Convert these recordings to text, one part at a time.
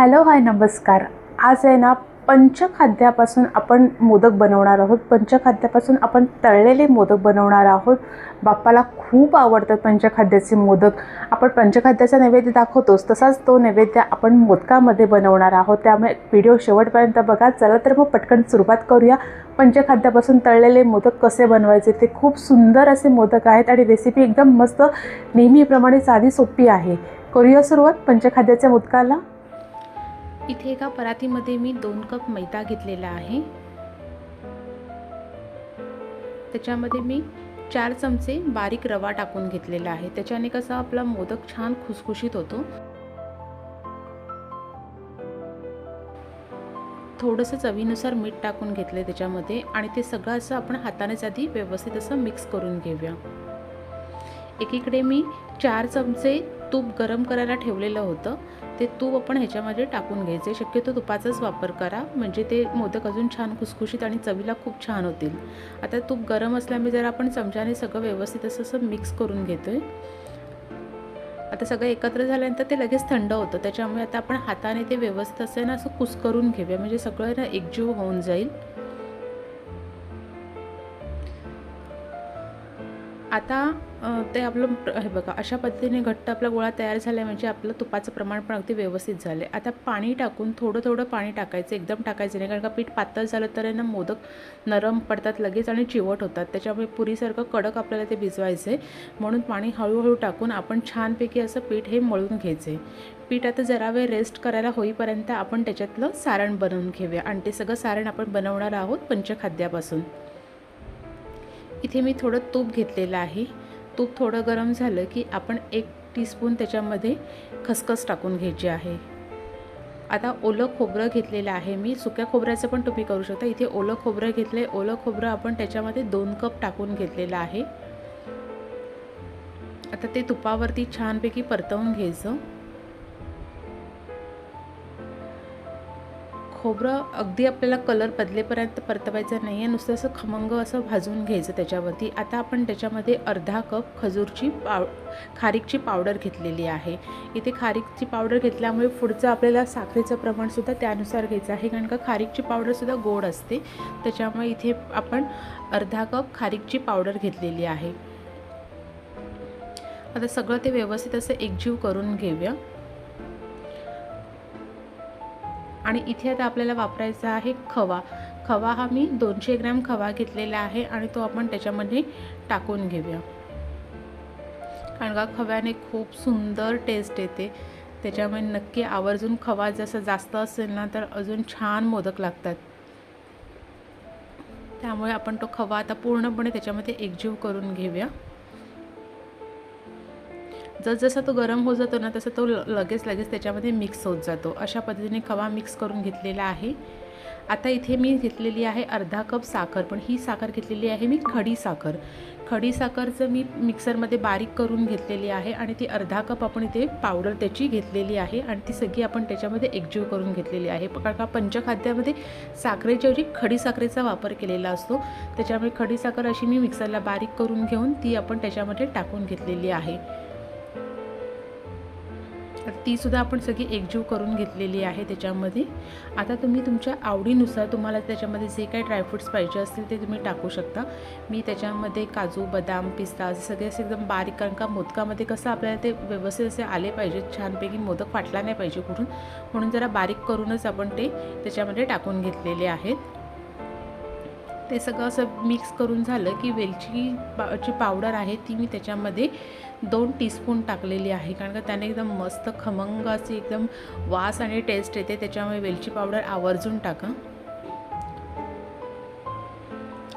Hello hi नमस्कार. आज आहे ना पंचखाद्यापासून आपण मोदक बनवणार आहोत. पंचखाद्यापासून आपण तळलेले मोदक बनवणार आहोत. बाप्पाला खूप आवडतात पंचखाद्याचे मोदक. आपण पंचखाद्याचा नैवेद्य दाखवतोच. तसाच तो नैवेद्य आपण मोदकामध्ये बनवणार आहोत. त्यामुळे व्हिडिओ शेवटपर्यंत बघा. चला तर मग पटकन सुरुवात करूया. पंचखाद्यापासून तळलेले मोदक कसे बनवायचे? ते खूप सुंदर असे मोदक आहेत आणि रेसिपी एकदम मस्त नेहमीप्रमाणे साधी सोपी आहे. करूया सुरुवात पंचखाद्याच्या मोदकाला. इथे एका परातीमध्ये मी दोन कप मैदा घेतलेला आहे. त्याच्यामध्ये मी चार चमचे बारीक रवा टाकून घेतलेला आहे. त्याच्याने कसा आपला मोदक छान खुसखुशीत होतो. थोडंसं चवीनुसार मीठ टाकून घेतलं त्याच्यामध्ये आणि ते सगळं असं आपण हातानेच आधी व्यवस्थित असं मिक्स करून घेऊया. एकीकडे मी चार चमचे तूप गरम करायला ठेवलेलं होतं. ते तूप आपण ह्याच्यामध्ये टाकून घ्यायचे. शक्यतो तुपाचाच वापर करा. म्हणजे ते मोदक अजून छान खुसखुशीत आणि चवीला खूप छान होतील. आता तूप गरम असल्यामुळे जर आपण चमच्याने सगळं व्यवस्थित असं असं मिक्स करून घेतो आहे आता सगळं एकत्र झाल्यानंतर ते लगेच थंड होतं. त्याच्यामुळे आता आपण हाताने ते व्यवस्थित असं ना असं कुस्करून घेऊया. म्हणजे सगळं ना एकजीव होऊन जाईल. आता ते आपलं हे बघा अशा पद्धतीने घट्ट आपला गोळा तयार झाला म्हणजे आपलं तुपाचं प्रमाण पण अगदी व्यवस्थित झालं आहे आता पाणी टाकून थोडं थोडं पाणी टाकायचं एकदम टाकायचं नाही कारण का पीठ पातळ झालं तर आहे ना मोदक नरम पडतात लगेच आणि चिवट होतात. त्याच्यामुळे पुरीसारखं कडक आपल्याला ते भिजवायचं आहे म्हणून पाणी हळूहळू टाकून आपण छानपैकी असं पीठ हे मळून घ्यायचं आहे पीठ आता जरा वेळ रेस्ट करायला होईपर्यंत आपण त्याच्यातलं सारण बनवून घेऊया. आणि ते सगळं सारण आपण बनवणार आहोत पंचखाद्यापासून. इथे मी थोडं तूप घेतलेलं आहे. तूप थोडं गरम झालं की आपण एक टीस्पून त्याच्यामध्ये खसखस टाकून घ्यायची आहे. आता ओलं खोबरं घेतलेलं आहे मी. सुक्या खोबऱ्याचं पण तुम्ही करू शकता. इथे ओलं खोबरं घेतलं आहे ओलं खोबरं आपण त्याच्यामध्ये दोन कप टाकून घेतलेलं आहे. आता ते तुपावरती छानपैकी परतवून घ्यायचं. खोबरं अगदी आपल्याला कलर बदलेपर्यंत परतवायचं नाही आहे नुसतं असं खमंग असं भाजून घ्यायचं त्याच्यावरती. आता आपण त्याच्यामध्ये अर्धा कप खजूरची पाव खारीकची पावडर घेतलेली आहे. इथे खारीकची पावडर घेतल्यामुळे पुढचं आपल्याला साखरेचं प्रमाणसुद्धा त्यानुसार घ्यायचं आहे. कारण का खारीकची पावडरसुद्धा गोड असते. त्याच्यामुळे इथे आपण अर्धा कप खारीकची पावडर घेतलेली आहे. आता सगळं ते व्यवस्थित असं एकजीव करून घेऊया. आणि इथे आता आपल्याला वापरायचा आहे खवा. खवा हा मी दोनशे ग्रॅम खवा घेतलेला आहे आणि तो आपण त्याच्यामध्ये टाकून घेऊया. कारण का खव्याने खूप सुंदर टेस्ट येते. त्याच्यामुळे नक्की आवर्जून खवा जसं जास्त असेल ना तर अजून छान मोदक लागतात. त्यामुळे आपण तो खवा आता पूर्णपणे त्याच्यामध्ये एकजीव करून घेऊया. जसजसा तो गरम होत जातो ना तसं तो लगेच लगेच त्याच्यामध्ये मिक्स होत जातो. अशा पद्धतीने खवा मिक्स करून घेतलेला आहे. आता इथे मी घेतलेली आहे अर्धा कप साखर पण ही साखर घेतलेली आहे मी खडी साखर. खडी साखरचं मी मिक्सरमध्ये बारीक करून घेतलेली आहे आणि ती अर्धा कप आपण इथे पावडर त्याची घेतलेली आहे आणि ती सगळी आपण त्याच्यामध्ये एकजीव करून घेतलेली आहे. कारण का पंचखाद्यामध्ये साखरेच्या ऐवजी खडी साखरेचा वापर केलेला असतो. त्याच्यामुळे खडी साखर अशी मी मिक्सरला बारीक करून घेऊन ती आपण त्याच्यामध्ये टाकून घेतलेली आहे. तीसुद्धा आपण सगळी एकजीव करून घेतलेली आहे त्याच्यामध्ये. आता तुम्ही तुमच्या आवडीनुसार तुम्हाला त्याच्यामध्ये जे काही ड्रायफ्रूट्स पाहिजे असतील ते तुम्ही टाकू शकता. मी त्याच्यामध्ये काजू बदाम पिस्ता असे सगळे असे एकदम बारीक कारण का मोदकामध्ये कसं आपल्याला ते व्यवस्थित असे आले पाहिजेत छानपैकी मोदक फाटला नाही पाहिजे कुठून. म्हणून जरा बारीक करूनच आपण ते त्याच्यामध्ये टाकून घेतलेले आहेत. ते सगळं असं मिक्स करून झालं की वेलची पा पावडर आहे ती मी त्याच्यामध्ये दोन टीस्पून टाकलेली आहे. कारण का त्याने एकदम मस्त खमंग अशी एकदम वास आणि टेस्ट येते. त्याच्यामुळे वेलची पावडर आवर्जून टाका.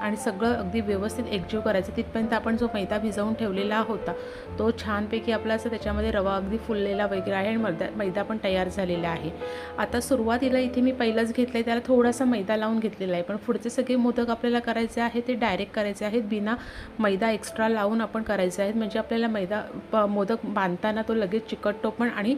आणि सगळं अगदी व्यवस्थित एकजीव करायचं. तिथपर्यंत आपण जो मैदा भिजवून ठेवलेला होता तो छानपैकी आपला असं त्याच्यामध्ये रवा अगदी फुललेला वगैरे आहे आणि मैदा मैदा पण तयार झालेला आहे. आता सुरुवातीला इथे मी पहिलंच घेतलं आहे त्याला थोडासा मैदा लावून घेतलेला आहे. पण पुढचे सगळे मोदक आपल्याला करायचे आहे ते डायरेक्ट करायचे आहेत. बिना मैदा एक्स्ट्रा लावून आपण करायचे आहेत. म्हणजे आपल्याला मैदा प मोदक बांधताना तो लगेच चिकटतो पण आणि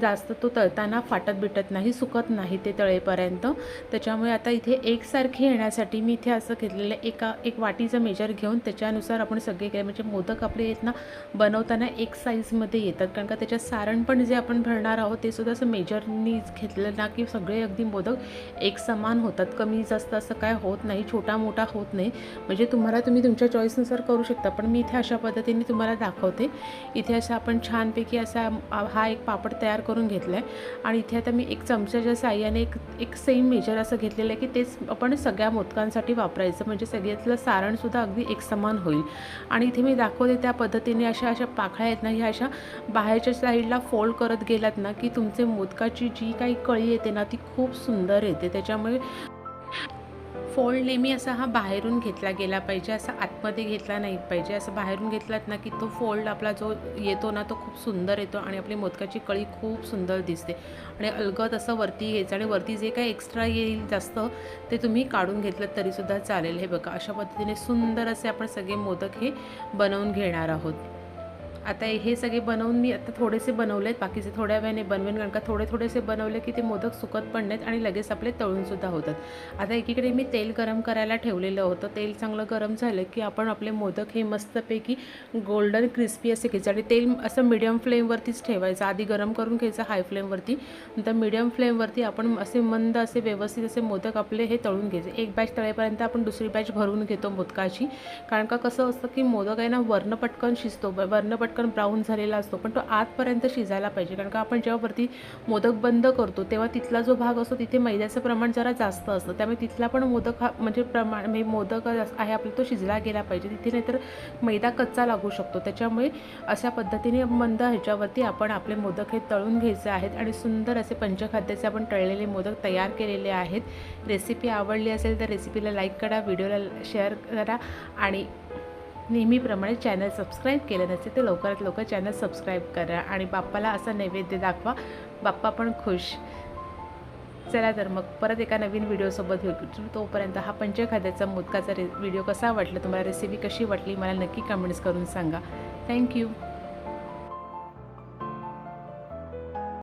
जास्त तो तळताना फाटत बिटत नाही सुकत नाही ते तळेपर्यंत. त्याच्यामुळे आता इथे एकसारखे येण्यासाठी मी इथे असं घेतलेलं एका एक वाटीचं मेजर घेऊन त्याच्यानुसार आपण सगळे केले. म्हणजे मोदक आपले आहेत ना बनवताना एक साईजमध्ये येतात. कारण का त्याच्यात सारण पण जे आपण भरणार आहोत ते सुद्धा असं मेजरनी घेतलं ना की सगळे अगदी मोदक एक समान होतात. कमी जास्त असं काय होत नाही छोटा मोठा होत नाही. म्हणजे तुम्हाला तुम्ही तुमच्या चॉईसनुसार करू शकता. पण मी इथे अशा पद्धतीने तुम्हाला दाखवते. इथे असं आपण छानपैकी असा हा एक पापड तयार करून घेतला आहे आणि इथे आता मी एक चमच्याच्या साह्याने एक एक सेम मेजर असं घेतलेलं आहे की तेच आपण सगळ्या मोदकांसाठी वापरायचं. म्हणजे सगळ्यातलं सारणसुद्धा अगदी एकसमान होईल. आणि इथे मी दाखवते त्या पद्धतीने अशा अशा पाखळ्या आहेत ना ह्या अशा बाहेरच्या साईडला फोल्ड करत गेलात ना की तुमचे मोदकाची जी काही कळी येते ना ती खूप सुंदर येते. त्याच्यामुळे फोल्ड नेहमी असा हा बाहेरून घेतला गेला पाहिजे असा आतमध्ये घेतला नाही पाहिजे. असं बाहेरून घेतलात ना की तो फोल्ड आपला जो येतो ना तो खूप सुंदर येतो आणि आपली मोदकाची कळी खूप सुंदर दिसते. आणि अलगद असं वरती घ्यायचं आणि वरती जे काही एक्स्ट्रा येईल जास्त ते तुम्ही काढून घेतलं तरीसुद्धा चालेल. हे बघा अशा पद्धतीने सुंदर असे आपण सगळे मोदक हे बनवून घेणार आहोत. आता हे सगळे बनवून मी आता थोडेसे बनवले आहेत. बाकीचे थोड्या वेळाने बनवेन कारण का थोडे थोडेसे बनवले की ते मोदक सुकत पण नाहीत आणि लगेच आपले तळूनसुद्धा होतात. आता एकीकडे मी तेल गरम करायला ठेवलेलं होतं. तेल चांगलं गरम झालं की आपण आपले मोदक हे मस्तपैकी गोल्डन क्रिस्पी असे घ्यायचे आणि तेल असं मिडियम फ्लेमवरतीच ठेवायचं. आधी गरम करून घ्यायचं हाय फ्लेमवरती नंतर मिडियम फ्लेमवरती आपण असे मंद असे व्यवस्थित असे मोदक आपले हे तळून घ्यायचे. एक बॅच तळेपर्यंत आपण दुसरी बॅच भरून घेतो मोदकाची. कारण का कसं असतं की मोदक आहे ना वर्ण पटकन शिजतो. ब- पटकन ब्राऊन झालेला असतो पण तो आतपर्यंत शिजायला पाहिजे. कारण का आपण जेव्हा वरती मोदक बंद करतो तेव्हा तिथला जो भाग असतो तिथे मैद्याचं प्रमाण जरा जास्त असतं. त्यामुळे तिथला पण मोदक हा म्हणजे प्रमाण म्हणजे मोदक आहे आपला तो शिजला गेला पाहिजे. तिथे नाहीतर मैदा कच्चा लागू शकतो. त्याच्यामुळे अशा पद्धतीने मंद ह्याच्यावरती आपण आपले मोदक हे तळून घ्यायचे आहेत आणि सुंदर असे पंचखाद्याचे आपण तळलेले मोदक तयार केलेले आहेत. रेसिपी आवडली असेल तर रेसिपीला लाईक करा व्हिडिओला शेअर करा आणि नेहमीप्रमाणे चॅनल सबस्क्राईब केलं नसेल तर लवकरात लवकर चॅनल सबस्क्राईब करा आणि बाप्पाला असा नैवेद्य दाखवा. बाप्पा पण खुश. चला तर मग परत एका नवीन व्हिडिओसोबत भेटू. तोपर्यंत हा पंचखाद्याचा मोदकाचा रे व्हिडिओ कसा वाटला तुम्हाला रेसिपी कशी वाटली मला नक्की कमेंट्स करून सांगा. थँक्यू